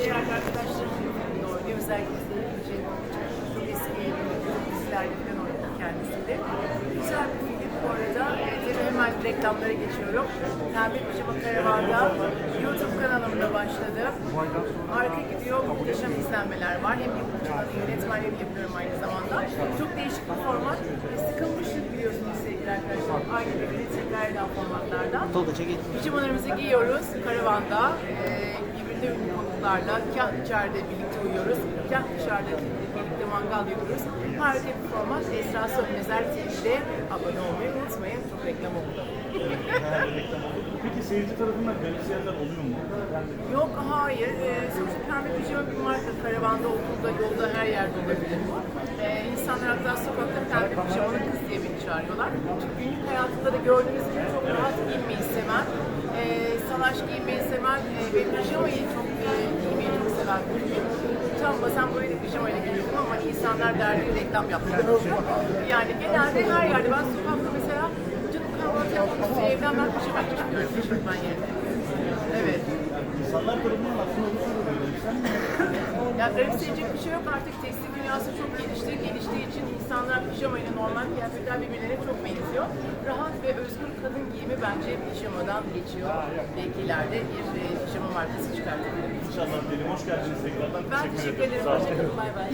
Değerli arkadaşlarım oynuyor. Özellikle Cenk. Güzel bir film bu arada. Tabii hemen reklamlara geçiyorum. Nermin Paşama Karavan'da YouTube kanalımda başladı. Harika gidiyor. Muhteşem izlenmeler var. Hem yapımcılık, yönetmenleri yapıyorum aynı zamanda. Çok değişik bir format. Arkadaşlar. Aynı eden formatlardan. Tolga çek Pijamalarımızı giyiyoruz karavanda. Ee, birbirine ünlü konuklarla kah içeride birlikte uyuyoruz, kah dışarıda birlikte mangal yapıyoruz. Harika bir format. Esra Sönmezer TV'de abone olmayı unutmayın. Çok reklam oldu. Peki seyirci tarafından garipseyenler oluyor mu? Yok hayır. Ee, sonuçta pembe pijama bir marka. Karavanda, okulda, yolda her yerde olabilir bu. Ee, insanlar hatta sokakta pembe beni çağırıyorlar. Çünkü günlük hayatında da gördüğünüz gibi çok rahat giyinmeyi seven, e, salaş giyinmeyi seven e, ve pijamayı çok e, giymeyi çok seven bir ürün. Utanmasam böyle pijamayla geliyorum ama insanlar derdi reklam yaptılar. Yani genelde her yerde ben sokakta mesela canım kahvaltı yapmak istiyor, evden ben garipseyecek bir şey yok artık tekstil dünyası çok gelişti. Geliştiği için insanlar pijama ile normal kıyafetler birbirlerine çok benziyor. Rahat ve özgür kadın giyimi bence pijamadan geçiyor. Belki ileride bir e, pijama markası çıkartabiliriz. İnşallah diyelim. Hoş geldiniz tekrardan. Ben teşekkür ederim. Sağ olun. Hoşçakalın. Bay bay.